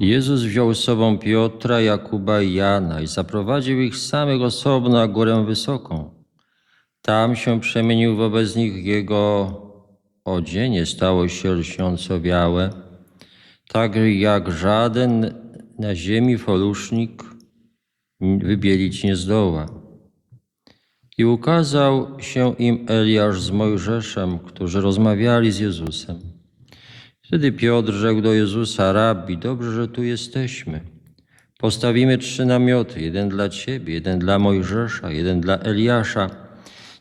Jezus wziął z sobą Piotra, Jakuba i Jana i zaprowadził ich samych osobno na górę wysoką. Tam się przemienił wobec nich jego odzienie, stało się lśniąco białe, tak jak żaden na ziemi folusznik wybielić nie zdoła. I ukazał się im Eliasz z Mojżeszem, którzy rozmawiali z Jezusem. Wtedy Piotr rzekł do Jezusa, Rabbi, dobrze, że tu jesteśmy. Postawimy trzy namioty, jeden dla Ciebie, jeden dla Mojżesza, jeden dla Eliasza.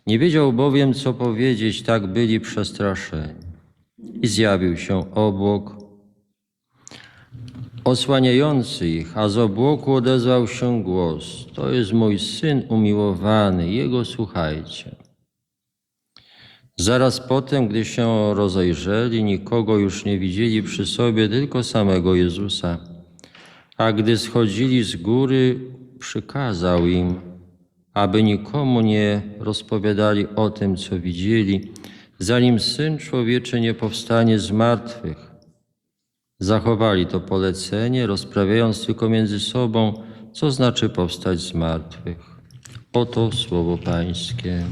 Nie wiedział bowiem, co powiedzieć, tak byli przestraszeni. I zjawił się obłok osłaniający ich, a z obłoku odezwał się głos. To jest mój Syn umiłowany, Jego słuchajcie. Zaraz potem, gdy się rozejrzeli, nikogo już nie widzieli przy sobie, tylko samego Jezusa. A gdy schodzili z góry, przykazał im, aby nikomu nie rozpowiadali o tym, co widzieli, zanim Syn Człowieczy nie powstanie z martwych. Zachowali to polecenie, rozprawiając tylko między sobą, co znaczy powstać z martwych. Oto słowo Pańskie.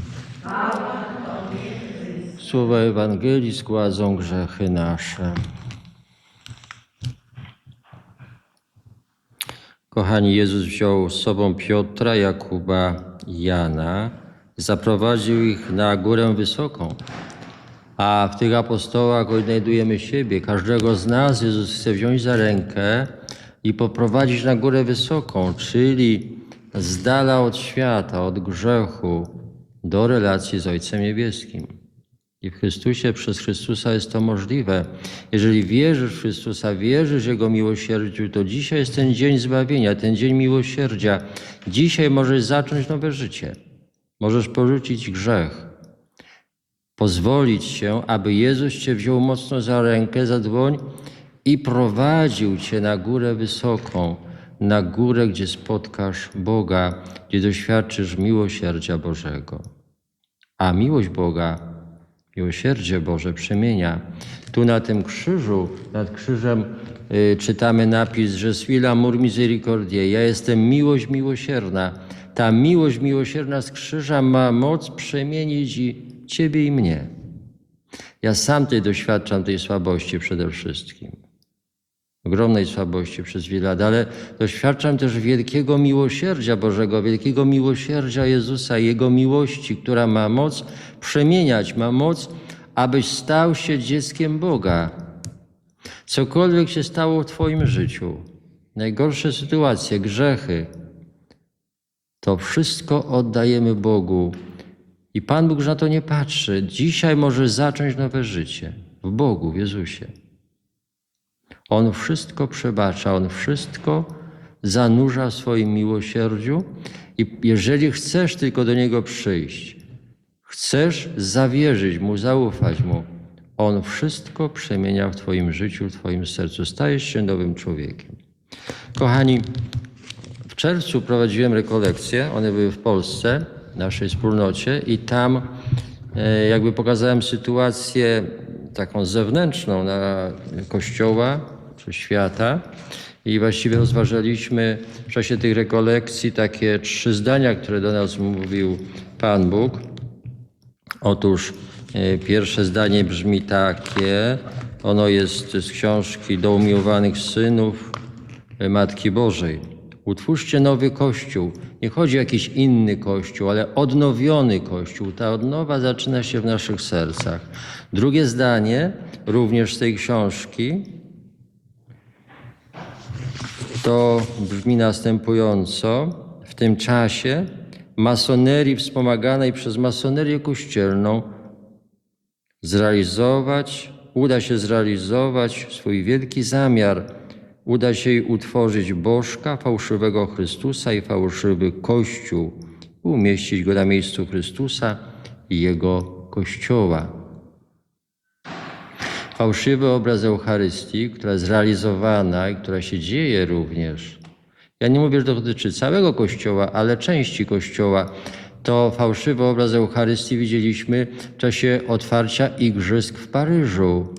Słowa Ewangelii zgładzą grzechy nasze. Kochani, Jezus wziął z sobą Piotra, Jakuba i Jana, zaprowadził ich na górę wysoką. A w tych apostołach odnajdujemy siebie. Każdego z nas Jezus chce wziąć za rękę i poprowadzić na górę wysoką, czyli z dala od świata, od grzechu, do relacji z Ojcem Niebieskim. I w Chrystusie, przez Chrystusa jest to możliwe. Jeżeli wierzysz w Chrystusa, wierzysz Jego miłosierdziu, to dzisiaj jest ten dzień zbawienia, ten dzień miłosierdzia. Dzisiaj możesz zacząć nowe życie. Możesz porzucić grzech. Pozwolić się, aby Jezus Cię wziął mocno za rękę, za dłoń i prowadził Cię na górę wysoką, na górę, gdzie spotkasz Boga, gdzie doświadczysz miłosierdzia Bożego. A miłość Boga Miłosierdzie Boże przemienia. Tu na tym krzyżu, nad krzyżem y, czytamy napis, że swila mur misericordiae. Ja jestem miłość miłosierna. Ta miłość miłosierna z krzyża ma moc przemienić i Ciebie i mnie. Ja sam tej doświadczam tej słabości przede wszystkim. Ogromnej słabości przez wiele lat, ale doświadczam też wielkiego miłosierdzia Bożego, wielkiego miłosierdzia Jezusa, Jego miłości, która ma moc przemieniać, ma moc, abyś stał się dzieckiem Boga. Cokolwiek się stało w Twoim życiu, najgorsze sytuacje, grzechy, to wszystko oddajemy Bogu. I Pan Bóg na to nie patrzy. Dzisiaj możesz zacząć nowe życie w Bogu, w Jezusie. On wszystko przebacza, On wszystko zanurza w swoim miłosierdziu i jeżeli chcesz tylko do Niego przyjść, chcesz zawierzyć Mu, zaufać Mu, On wszystko przemienia w Twoim życiu, w Twoim sercu. Stajesz się nowym człowiekiem. Kochani, w czerwcu prowadziłem rekolekcje, one były w Polsce, w naszej wspólnocie i tam e, jakby pokazałem sytuację taką zewnętrzną na Kościoła czy świata i właściwie rozważaliśmy w czasie tych rekolekcji takie trzy zdania, które do nas mówił Pan Bóg. Otóż e, pierwsze zdanie brzmi takie, ono jest z książki Do umiłowanych synów e, Matki Bożej. Utwórzcie nowy kościół. Nie chodzi o jakiś inny kościół, ale odnowiony kościół. Ta odnowa zaczyna się w naszych sercach. Drugie zdanie, również z tej książki, to brzmi następująco. W tym czasie masonerii wspomaganej przez masonerię kościelną zrealizować, uda się zrealizować swój wielki zamiar uda się jej utworzyć bożka, fałszywego Chrystusa i fałszywy Kościół, umieścić go na miejscu Chrystusa i Jego Kościoła. Fałszywy obraz Eucharystii, która jest realizowana i która się dzieje również. Ja nie mówię, że dotyczy całego Kościoła, ale części Kościoła. To fałszywy obraz Eucharystii widzieliśmy w czasie otwarcia Igrzysk w Paryżu.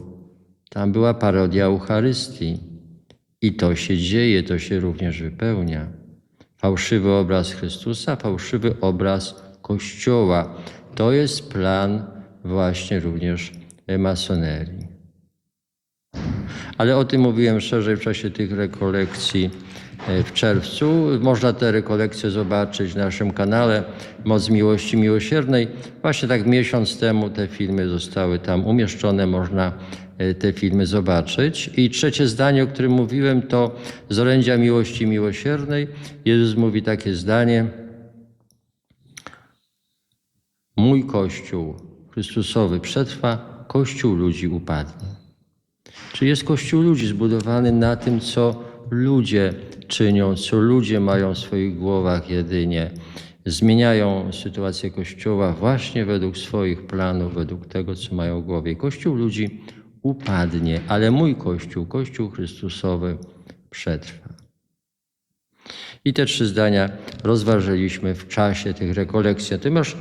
Tam była parodia Eucharystii. I to się dzieje, to się również wypełnia. Fałszywy obraz Chrystusa, fałszywy obraz Kościoła. To jest plan właśnie również masonerii. Ale o tym mówiłem szerzej w czasie tych rekolekcji e, w czerwcu. Można te rekolekcje zobaczyć na naszym kanale Moc Miłości Miłosiernej. Właśnie tak miesiąc temu te filmy zostały tam umieszczone, można e, te filmy zobaczyć. I trzecie zdanie, o którym mówiłem, to z orędzia miłości miłosiernej. Jezus mówi takie zdanie. Mój Kościół Chrystusowy przetrwa, Kościół ludzi upadnie. Czy jest Kościół ludzi zbudowany na tym, co ludzie czynią, co ludzie mają w swoich głowach jedynie? Zmieniają sytuację Kościoła właśnie według swoich planów, według tego, co mają w głowie. Kościół ludzi upadnie, ale mój Kościół, Kościół Chrystusowy przetrwa. I te trzy zdania rozważyliśmy w czasie tych rekolekcji. Natomiast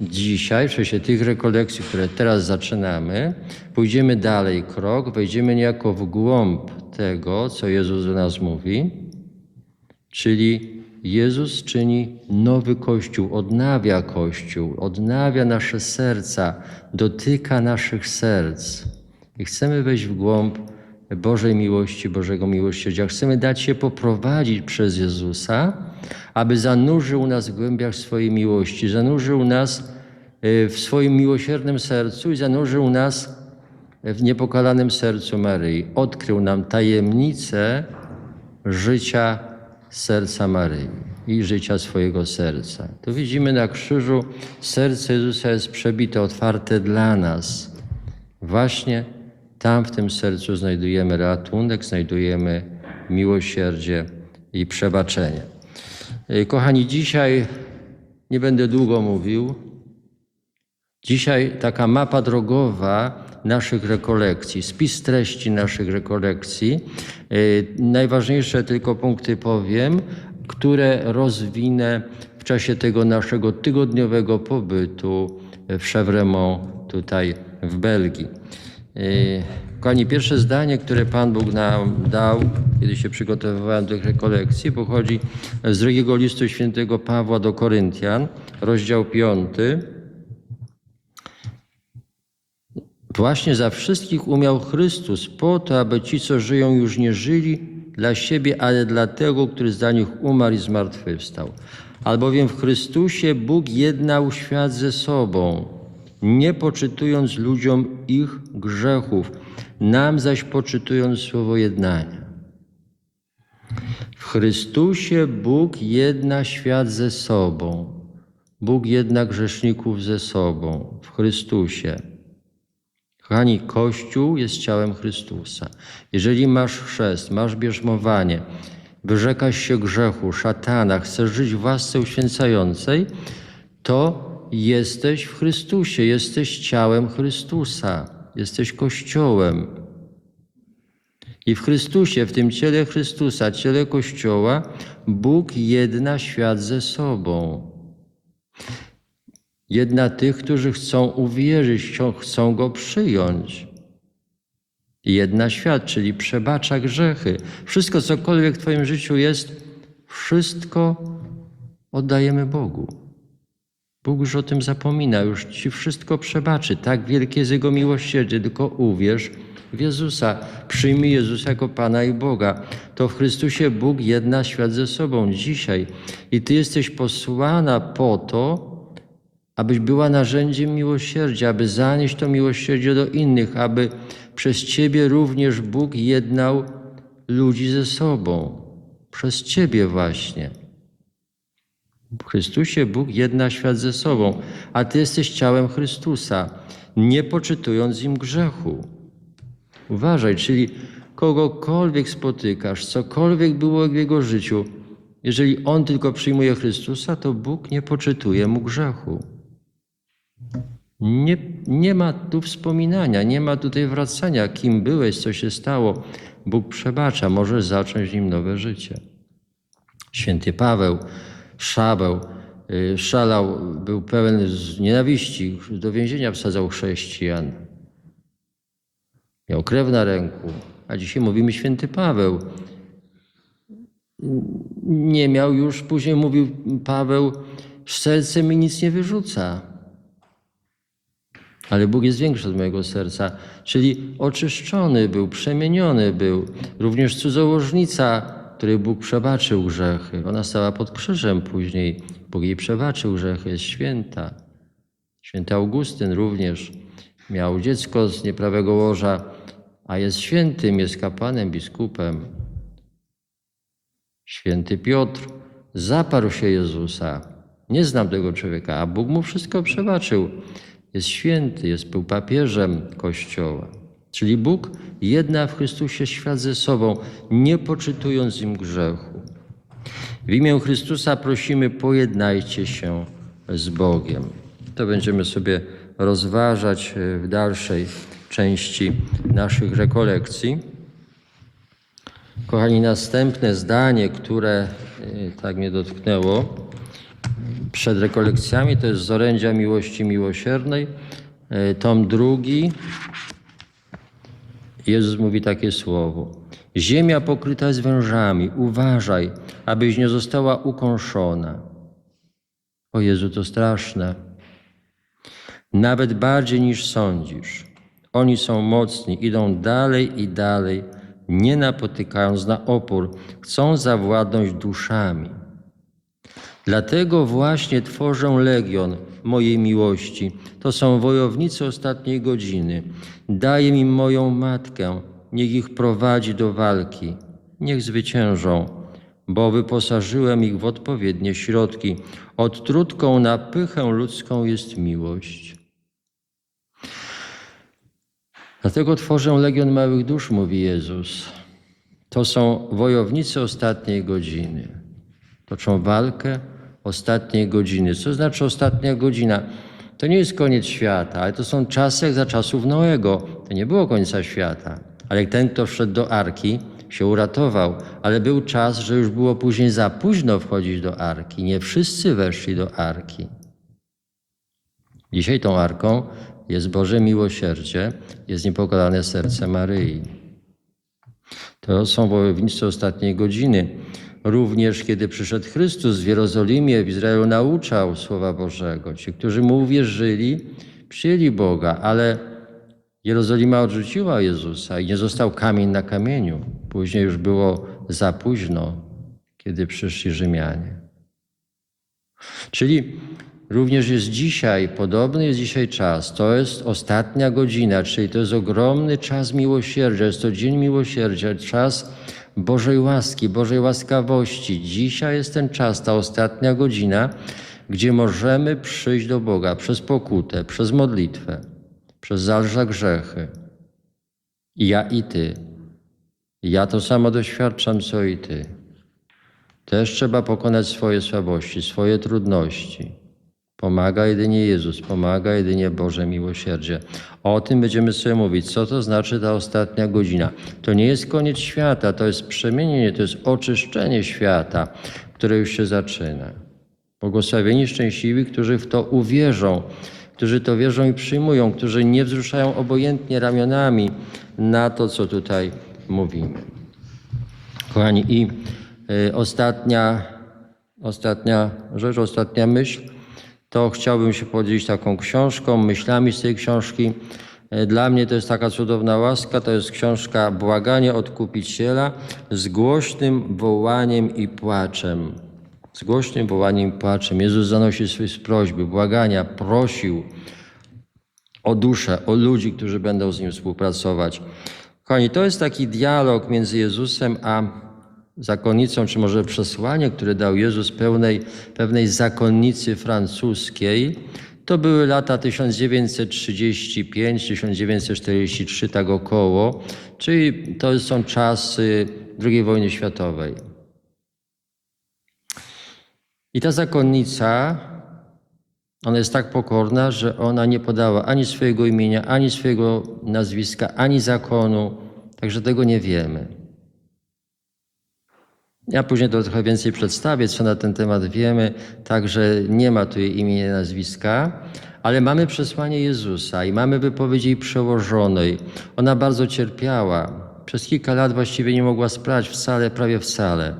dzisiaj, w czasie tych rekolekcji, które teraz zaczynamy, pójdziemy dalej krok, wejdziemy niejako w głąb tego, co Jezus do nas mówi, czyli Jezus czyni nowy Kościół, odnawia Kościół, odnawia nasze serca, dotyka naszych serc. I chcemy wejść w głąb Bożej miłości, Bożego miłosierdzia. Chcemy dać się poprowadzić przez Jezusa, aby zanurzył nas w głębiach swojej miłości, zanurzył nas y, w swoim miłosiernym sercu i zanurzył nas w niepokalanym sercu Maryi. Odkrył nam tajemnicę życia serca Maryi i życia swojego serca. Tu widzimy na krzyżu, serce Jezusa jest przebite, otwarte dla nas. Właśnie tam w tym sercu znajdujemy ratunek, znajdujemy miłosierdzie i przebaczenie. Y, Kochani, dzisiaj nie będę długo mówił. Dzisiaj taka mapa drogowa naszych rekolekcji, spis treści naszych rekolekcji. Y, Najważniejsze tylko punkty powiem, które rozwinę w czasie tego naszego tygodniowego pobytu w Chevremont tutaj w Belgii. Kochani, pierwsze zdanie, które Pan Bóg nam dał, kiedy się przygotowywałem do tych rekolekcji, pochodzi z drugiego listu świętego Pawła do Koryntian, rozdział 5. Właśnie za wszystkich umiał Chrystus, po to, aby ci, co żyją, już nie żyli dla siebie, ale dla tego, który za nich umarł i zmartwychwstał. Albowiem w Chrystusie Bóg jednał świat ze sobą, nie poczytując ludziom ich grzechów, nam zaś poczytując słowo jednania. W Chrystusie Bóg jedna świat ze sobą. Bóg jedna grzeszników ze sobą. W Chrystusie. Kochani, Kościół jest ciałem Chrystusa. Jeżeli masz chrzest, masz bierzmowanie, wyrzekasz się grzechu, szatana, chcesz żyć w łasce uświęcającej, to jesteś w Chrystusie, jesteś ciałem Chrystusa, jesteś Kościołem. I w Chrystusie, w tym ciele Chrystusa, ciele Kościoła, Bóg jedna świat ze sobą. Jedna tych, którzy chcą uwierzyć, chcą, Go przyjąć. Jedna świat, czyli przebacza grzechy. Wszystko, cokolwiek w Twoim życiu jest, wszystko oddajemy Bogu. Bóg już o tym zapomina, już Ci wszystko przebaczy. Tak wielkie jest Jego miłosierdzie, tylko uwierz w Jezusa. Przyjmij Jezusa jako Pana i Boga. To w Chrystusie Bóg jedna świat ze sobą dzisiaj. I Ty jesteś posłana po to, abyś była narzędziem miłosierdzia, aby zanieść to miłosierdzie do innych, aby przez Ciebie również Bóg jednał ludzi ze sobą. Przez Ciebie właśnie. W Chrystusie Bóg jedna świat ze sobą, a Ty jesteś ciałem Chrystusa, nie poczytując im grzechu. Uważaj, czyli kogokolwiek spotykasz, cokolwiek było w jego życiu, jeżeli on tylko przyjmuje Chrystusa, to Bóg nie poczytuje mu grzechu. Nie, nie ma tu wspominania, nie ma tutaj wracania, kim byłeś, co się stało. Bóg przebacza, możesz zacząć nim nowe życie. Święty Paweł, Szabeł, y, szalał, był pełen nienawiści, do więzienia wsadzał chrześcijan. Miał krew na ręku, a dzisiaj mówimy święty Paweł. nie miał już, później mówił Paweł, serce mi nic nie wyrzuca. Ale Bóg jest większy od mojego serca, czyli oczyszczony był, przemieniony był. Również cudzołożnica, której Bóg przebaczył grzechy. Ona stała pod krzyżem później. Bóg jej przebaczył grzechy, jest święta. Święty Augustyn również miał dziecko z nieprawego łoża, a jest świętym, jest kapłanem, biskupem. Święty Piotr zaparł się Jezusa. Nie znam tego człowieka, a Bóg mu wszystko przebaczył. Jest święty, jest był papieżem Kościoła. Czyli Bóg jedna w Chrystusie świat ze sobą, nie poczytując im grzechu. W imię Chrystusa prosimy, pojednajcie się z Bogiem. To będziemy sobie rozważać e, w dalszej części naszych rekolekcji. Kochani, następne zdanie, które y, tak mnie dotknęło przed rekolekcjami, to jest z orędzia miłości miłosiernej, y, tom drugi. Jezus mówi takie słowo. Ziemia pokryta jest wężami, uważaj, abyś nie została ukąszona. O Jezu, to straszne. Nawet bardziej niż sądzisz. Oni są mocni, idą dalej i dalej, nie napotykając na opór, chcą zawładnąć duszami. Dlatego właśnie tworzę legion mojej miłości. To są wojownicy ostatniej godziny. Daję im moją matkę, niech ich prowadzi do walki. Niech zwyciężą, bo wyposażyłem ich w odpowiednie środki. Odtrutką na pychę ludzką jest miłość. Dlatego tworzę legion małych dusz, mówi Jezus. To są wojownicy ostatniej godziny. Toczą walkę ostatniej godziny. Co znaczy ostatnia godzina? To nie jest koniec świata, ale to są czasy jak za czasów Noego. To nie było końca świata. Ale ten, kto wszedł do arki, się uratował, ale był czas, że już było później za późno wchodzić do arki. Nie wszyscy weszli do arki. Dzisiaj tą arką jest Boże miłosierdzie, jest niepokalane serce Maryi. To są wojownicy ostatniej godziny. Również kiedy przyszedł Chrystus w Jerozolimie, w Izraelu nauczał Słowa Bożego. Ci, którzy mu uwierzyli, przyjęli Boga, ale Jerozolima odrzuciła Jezusa i nie został kamień na kamieniu. Później już było za późno, kiedy przyszli Rzymianie. Czyli również jest dzisiaj, podobny jest dzisiaj czas. To jest ostatnia godzina, czyli to jest ogromny czas miłosierdzia. Jest to dzień miłosierdzia, czas Bożej łaski, Bożej łaskawości. Dzisiaj jest ten czas, ta ostatnia godzina, gdzie możemy przyjść do Boga przez pokutę, przez modlitwę, przez żal za grzechy. Ja i Ty. Ja to samo doświadczam, co i Ty. Też trzeba pokonać swoje słabości, swoje trudności. Pomaga jedynie Jezus, pomaga jedynie Boże miłosierdzie. O tym będziemy sobie mówić. Co to znaczy ta ostatnia godzina? To nie jest koniec świata, to jest przemienienie, to jest oczyszczenie świata, które już się zaczyna. Błogosławieni szczęśliwi, którzy w to uwierzą, którzy to wierzą i przyjmują, którzy nie wzruszają obojętnie ramionami na to, co tutaj mówimy. Kochani, i y, ostatnia, ostatnia rzecz, ostatnia myśl, to chciałbym się podzielić taką książką, myślami z tej książki. Y, Dla mnie to jest taka cudowna łaska, to jest książka Błaganie Odkupiciela z głośnym wołaniem i płaczem. Z głośnym wołaniem i płaczem. Jezus zanosi swoje prośby, błagania, prosił o duszę, o ludzi, którzy będą z Nim współpracować. Kochani, to jest taki dialog między Jezusem a zakonnicą, czy może przesłanie, które dał Jezus pełnej, pewnej zakonnicy francuskiej. To były lata 1935-1943, tak około, czyli to są czasy II wojny światowej. I ta zakonnica, ona jest tak pokorna, że ona nie podała ani swojego imienia, ani swojego nazwiska, ani zakonu, także tego nie wiemy. Ja później to trochę więcej przedstawię, co na ten temat wiemy, także nie ma tu jej imienia i nazwiska, ale mamy przesłanie Jezusa i mamy wypowiedź jej przełożonej. Ona bardzo cierpiała. Przez kilka lat właściwie nie mogła sprać wcale, prawie wcale.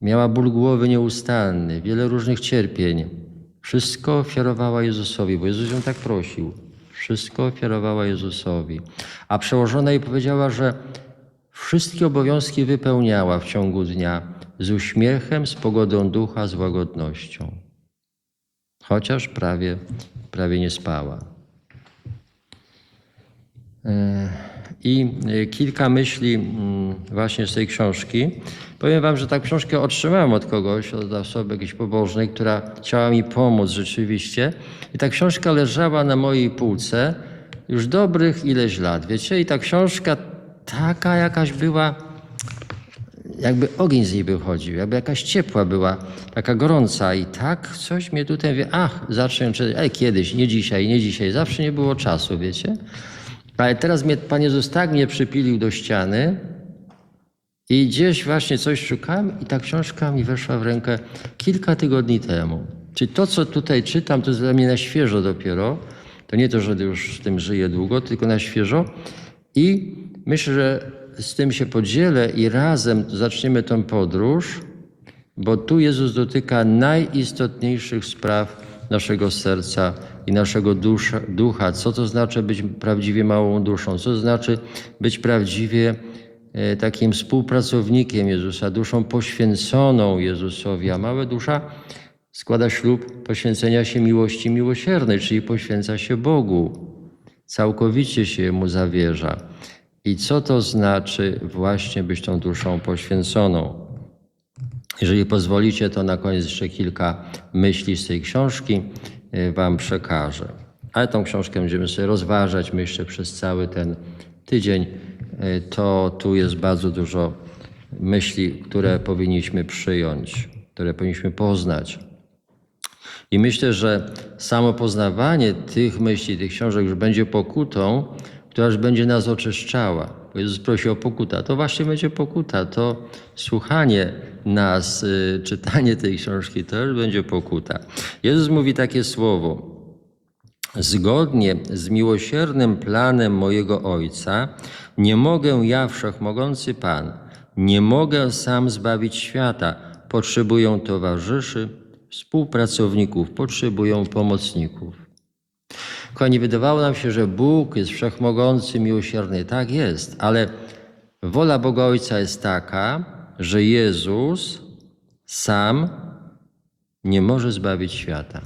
Miała ból głowy nieustanny, wiele różnych cierpień. Wszystko ofiarowała Jezusowi, bo Jezus ją tak prosił. Wszystko ofiarowała Jezusowi. A przełożona jej powiedziała, że wszystkie obowiązki wypełniała w ciągu dnia z uśmiechem, z pogodą ducha, z łagodnością. Chociaż prawie, prawie nie spała. E, I e, kilka myśli mm, właśnie z tej książki. Powiem Wam, że taką książkę otrzymałem od kogoś, od osoby jakiejś pobożnej, która chciała mi pomóc rzeczywiście. I ta książka leżała na mojej półce już dobrych ileś lat, wiecie? I ta książka taka jakaś była, jakby ogień z niej wychodził, jakby jakaś ciepła była, taka gorąca i tak coś mnie tutaj wie, ach, zacznę czytać, ej, kiedyś, nie dzisiaj, nie dzisiaj, zawsze nie było czasu, wiecie? Ale teraz mnie Pan Jezus tak mnie przypilił do ściany i gdzieś właśnie coś szukałem i ta książka mi weszła w rękę kilka tygodni temu. Czyli to, co tutaj czytam, to jest dla mnie na świeżo dopiero. To nie to, że już tym żyję długo, tylko na świeżo. I myślę, że z tym się podzielę i razem zaczniemy tą podróż, bo tu Jezus dotyka najistotniejszych spraw naszego serca i naszego dusza, ducha. Co to znaczy być prawdziwie małą duszą? Co to znaczy być prawdziwie e, takim współpracownikiem Jezusa, duszą poświęconą Jezusowi, a mała dusza składa ślub poświęcenia się miłości miłosiernej, czyli poświęca się Bogu, całkowicie się Mu zawierza. I co to znaczy właśnie być tą duszą poświęconą? Jeżeli pozwolicie, to na koniec jeszcze kilka myśli z tej książki y, Wam przekażę. Ale tą książkę będziemy sobie rozważać, myślę, przez cały ten tydzień. Y, To tu jest bardzo dużo myśli, które powinniśmy przyjąć, które powinniśmy poznać. I myślę, że samo poznawanie tych myśli, tych książek już będzie pokutą, która już będzie nas oczyszczała. Bo Jezus prosi o pokutę. To właśnie będzie pokuta. To słuchanie nas, y, czytanie tej książki, to już będzie pokuta. Jezus mówi takie słowo. Zgodnie z miłosiernym planem mojego Ojca, nie mogę ja, wszechmogący Pan, nie mogę sam zbawić świata. Potrzebują towarzyszy, współpracowników, potrzebują pomocników. Kochani, wydawało nam się, że Bóg jest wszechmogący, miłosierny. Tak jest, ale wola Boga Ojca jest taka, że Jezus sam nie może zbawić świata.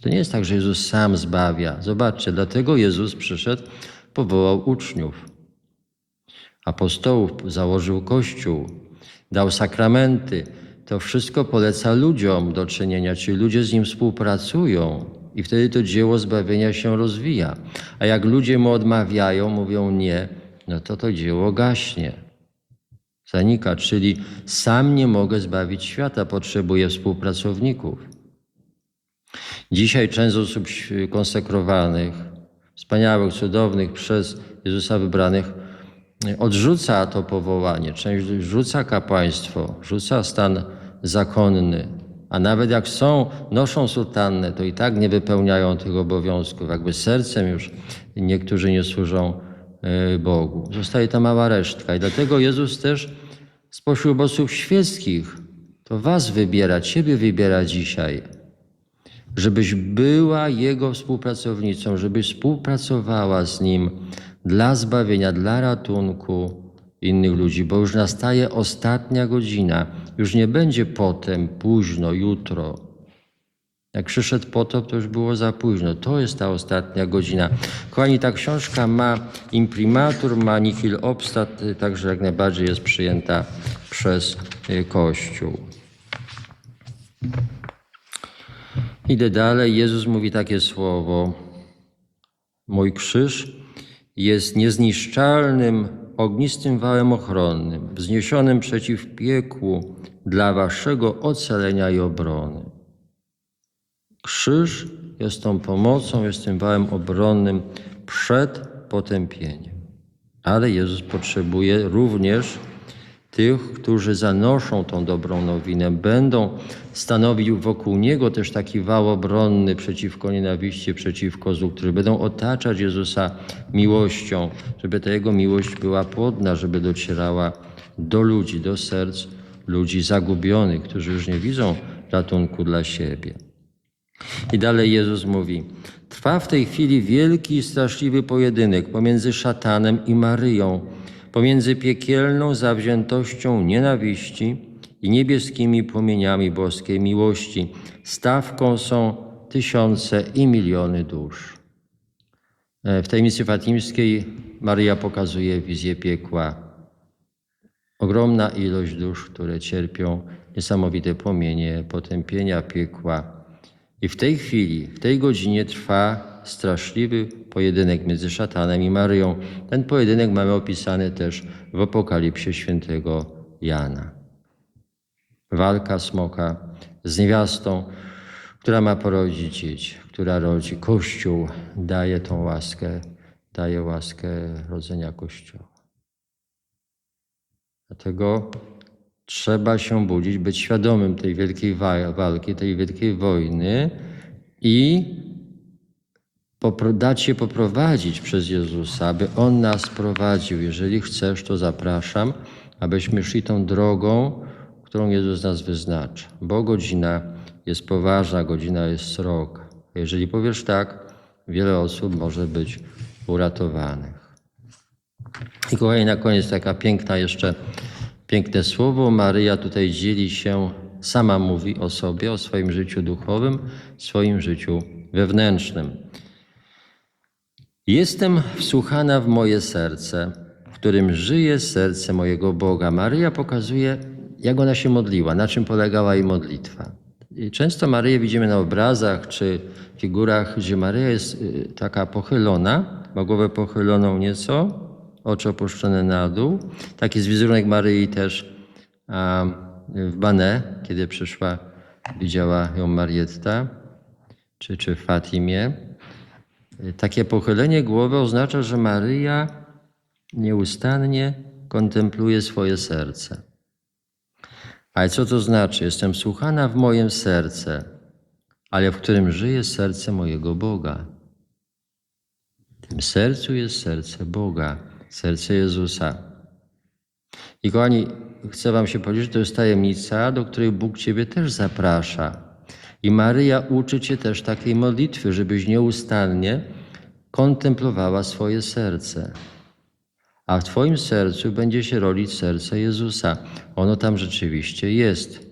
To nie jest tak, że Jezus sam zbawia. Zobaczcie, dlatego Jezus przyszedł, powołał uczniów, apostołów, założył kościół, dał sakramenty. To wszystko poleca ludziom do czynienia, czyli ludzie z nim współpracują i wtedy to dzieło zbawienia się rozwija. A jak ludzie mu odmawiają, mówią nie, no to to dzieło gaśnie, zanika, czyli sam nie mogę zbawić świata, potrzebuję współpracowników. Dzisiaj część osób konsekrowanych, wspaniałych, cudownych, przez Jezusa wybranych, odrzuca to powołanie. Część rzuca kapłaństwo, rzuca stan zakonny, a nawet jak są, noszą sutannę, to i tak nie wypełniają tych obowiązków. Jakby sercem już niektórzy nie służą y, Bogu. Zostaje ta mała resztka. I dlatego Jezus też spośród osób świeckich to was wybiera, ciebie wybiera dzisiaj żebyś była Jego współpracownicą, żebyś współpracowała z Nim dla zbawienia, dla ratunku innych ludzi, bo już nastaje ostatnia godzina. Już nie będzie potem, późno, jutro. Jak przyszedł potop, to już było za późno. To jest ta ostatnia godzina. Kochani, ta książka ma imprimatur, ma nihil obstat, także jak najbardziej jest przyjęta przez y, Kościół. Idę dalej. Jezus mówi takie słowo. Mój krzyż jest niezniszczalnym, ognistym wałem ochronnym, wzniesionym przeciw piekłu dla waszego ocalenia i obrony. Krzyż jest tą pomocą, jest tym wałem obronnym przed potępieniem. Ale Jezus potrzebuje również tych, którzy zanoszą tą dobrą nowinę, będą stanowić wokół Niego też taki wał obronny przeciwko nienawiści, przeciwko złu, którzy będą otaczać Jezusa miłością, żeby ta Jego miłość była płodna, żeby docierała do ludzi, do serc ludzi zagubionych, którzy już nie widzą ratunku dla siebie. I dalej Jezus mówi: Trwa w tej chwili wielki i straszliwy pojedynek pomiędzy szatanem i Maryją, pomiędzy piekielną zawziętością nienawiści i niebieskimi płomieniami boskiej miłości. Stawką są tysiące i miliony dusz. E, W tajemnicy fatimskiej Maryja pokazuje wizję piekła. Ogromna ilość dusz, które cierpią niesamowite płomienie potępienia piekła. I w tej chwili, w tej godzinie trwa straszliwy pojedynek między szatanem i Maryją. Ten pojedynek mamy opisany też w Apokalipsie świętego Jana. Walka smoka z niewiastą, która ma porodzić dzieci, która rodzi. Kościół daje tą łaskę, daje łaskę rodzenia Kościoła. Dlatego trzeba się budzić, być świadomym tej wielkiej wa- walki, tej wielkiej wojny i dać się poprowadzić przez Jezusa, aby On nas prowadził. Jeżeli chcesz, to zapraszam, abyśmy szli tą drogą, którą Jezus nas wyznacza. Bo godzina jest poważna, godzina jest sroga. Jeżeli powiesz tak, wiele osób może być uratowanych. I kochani, na koniec taka piękna jeszcze, piękne słowo. Maryja tutaj dzieli się, sama mówi o sobie, o swoim życiu duchowym, swoim życiu wewnętrznym. Jestem wsłuchana w moje serce, w którym żyje serce mojego Boga. Maryja pokazuje, jak ona się modliła, na czym polegała jej modlitwa. I często Maryję widzimy na obrazach czy figurach, gdzie Maryja jest y, taka pochylona, ma głowę pochyloną nieco, oczy opuszczone na dół. Taki jest wizerunek Maryi też w Banę, kiedy przyszła, widziała ją Marietta, czy, czy w Fatimie. Takie pochylenie głowy oznacza, że Maryja nieustannie kontempluje swoje serce. Ale co to znaczy? Jestem słuchana w mojem serce, ale w którym żyje serce mojego Boga. W tym sercu jest serce Boga, serce Jezusa. I kochani, chcę Wam się powiedzieć, że to jest tajemnica, do której Bóg Ciebie też zaprasza. I Maryja uczy Cię też takiej modlitwy, żebyś nieustannie kontemplowała swoje serce. A w Twoim sercu będzie się rodzić serce Jezusa. Ono tam rzeczywiście jest.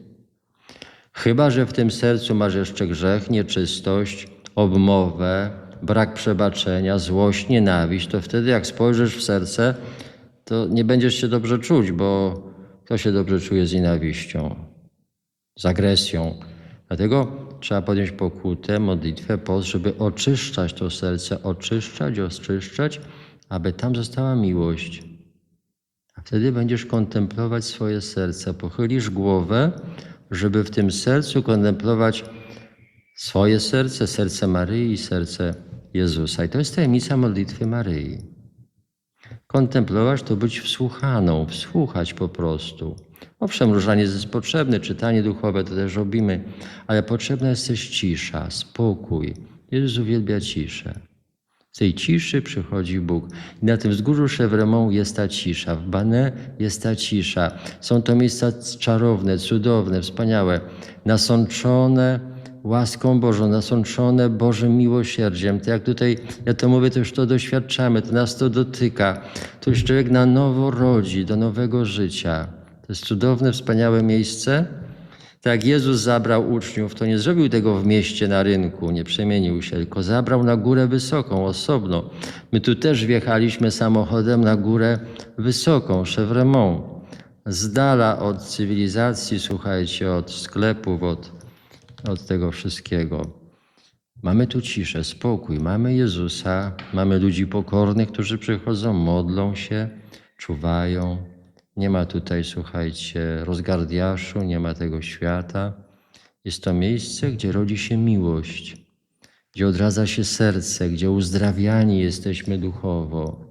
Chyba, że w tym sercu masz jeszcze grzech, nieczystość, obmowę, brak przebaczenia, złość, nienawiść, to wtedy jak spojrzysz w serce, to nie będziesz się dobrze czuć, bo kto się dobrze czuje z nienawiścią, z agresją. Dlatego trzeba podjąć pokutę, modlitwę, post, żeby oczyszczać to serce, oczyszczać, oczyszczać, aby tam została miłość. A wtedy będziesz kontemplować swoje serce. Pochylisz głowę, żeby w tym sercu kontemplować swoje serce, serce Maryi serce Jezusa. I to jest tajemnica modlitwy Maryi. Kontemplować to być wsłuchaną, wsłuchać po prostu. Owszem, różaniec jest potrzebny, czytanie duchowe to też robimy, ale potrzebna jest też cisza, spokój. Jezus uwielbia ciszę. W tej ciszy przychodzi Bóg. I na tym wzgórzu Chevreumont jest ta cisza, w Bané jest ta cisza. Są to miejsca czarowne, cudowne, wspaniałe, nasączone łaską Bożą, nasączone Bożym miłosierdziem. Tak jak tutaj, ja to mówię, to już to doświadczamy, to nas to dotyka. To już człowiek na nowo rodzi, do nowego życia. To jest cudowne, wspaniałe miejsce. Tak jak Jezus zabrał uczniów, to nie zrobił tego w mieście na rynku, nie przemienił się, tylko zabrał na górę wysoką, osobno. My tu też wjechaliśmy samochodem na górę wysoką, Chevreumont. Z dala od cywilizacji, słuchajcie, od sklepów, od, od tego wszystkiego. Mamy tu ciszę, spokój, mamy Jezusa, mamy ludzi pokornych, którzy przychodzą, modlą się, czuwają. Nie ma tutaj, słuchajcie, rozgardiaszu, nie ma tego świata. Jest to miejsce, gdzie rodzi się miłość, gdzie odradza się serce, gdzie uzdrawiani jesteśmy duchowo.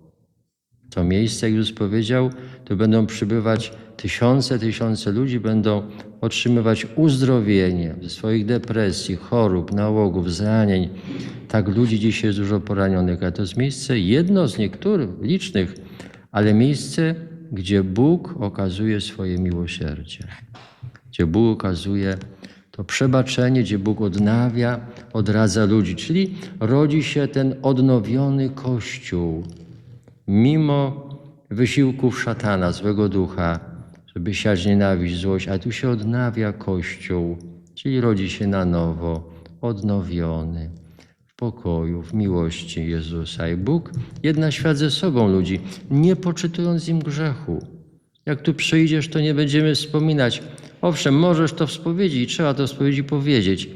To miejsce, jak już powiedział, to będą przybywać tysiące, tysiące ludzi, będą otrzymywać uzdrowienie ze swoich depresji, chorób, nałogów, zranień. Tak ludzi dzisiaj jest dużo poranionych, a to jest miejsce, jedno z niektórych, licznych, ale miejsce gdzie Bóg okazuje swoje miłosierdzie, gdzie Bóg okazuje to przebaczenie, gdzie Bóg odnawia, odradza ludzi, czyli rodzi się ten odnowiony Kościół, mimo wysiłków szatana, złego ducha, żeby siać nienawiść, złość, a tu się odnawia Kościół, czyli rodzi się na nowo, odnowiony, w pokoju, w miłości Jezusa. I Bóg jedna świat ze sobą ludzi, nie poczytując im grzechu. Jak tu przyjdziesz, to nie będziemy wspominać. Owszem, możesz to w spowiedzi i trzeba to w spowiedzi powiedzieć,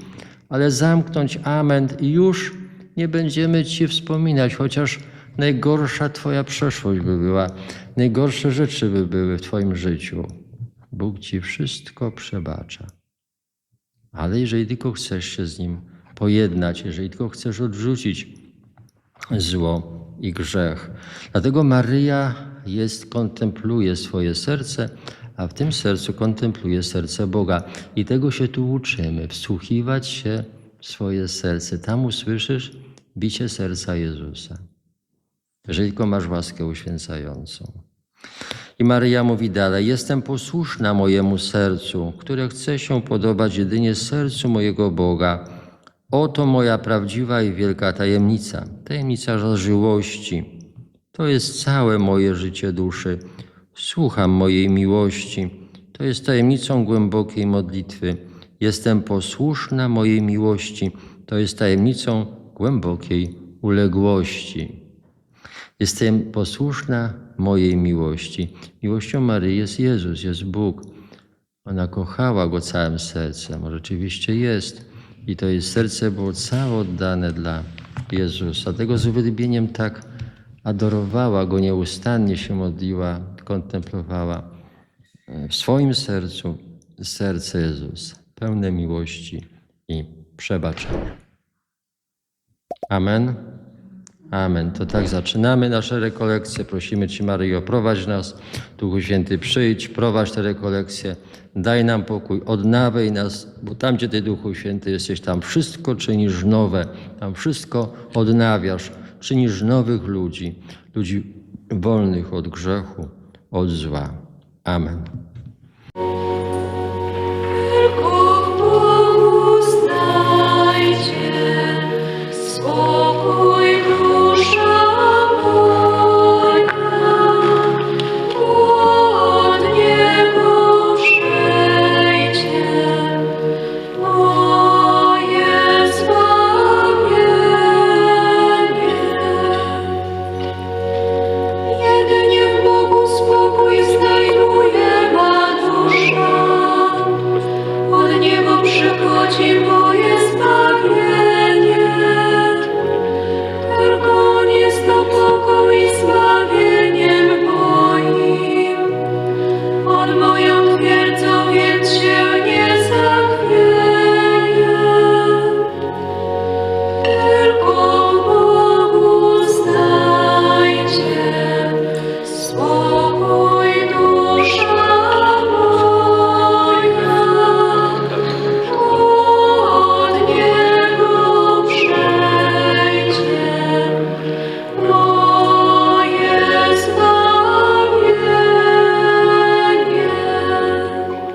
ale zamknąć amen i już nie będziemy Ci wspominać, chociaż najgorsza Twoja przeszłość by była, najgorsze rzeczy by były w Twoim życiu. Bóg Ci wszystko przebacza. Ale jeżeli tylko chcesz się z Nim pojednać, jeżeli tylko chcesz odrzucić zło i grzech. Dlatego Maryja jest, kontempluje swoje serce, a w tym sercu kontempluje serce Boga. I tego się tu uczymy, wsłuchiwać się w swoje serce. Tam usłyszysz bicie serca Jezusa. Jeżeli tylko masz łaskę uświęcającą. I Maryja mówi dalej: Jestem posłuszna mojemu sercu, które chce się podobać jedynie sercu mojego Boga. Oto moja prawdziwa i wielka tajemnica, tajemnica zażyłości. To jest całe moje życie duszy. Słucham mojej miłości. To jest tajemnicą głębokiej modlitwy. Jestem posłuszna mojej miłości. To jest tajemnicą głębokiej uległości. Jestem posłuszna mojej miłości. Miłością Maryi jest Jezus, jest Bóg. Ona kochała Go całym sercem, rzeczywiście jest. I to jej serce było całe oddane dla Jezusa. Dlatego z uwielbieniem tak adorowała Go, nieustannie się modliła, kontemplowała w swoim sercu serce Jezusa, pełne miłości i przebaczenia. Amen. Amen. To tak zaczynamy nasze rekolekcje. Prosimy Cię, Maryjo, prowadź nas. Duchu Święty, przyjdź, prowadź te rekolekcje. Daj nam pokój, odnawiaj nas, bo tam, gdzie Ty, Duchu Święty, jesteś, tam wszystko czynisz nowe. Tam wszystko odnawiasz. Czynisz nowych ludzi. Ludzi wolnych od grzechu, od zła. Amen.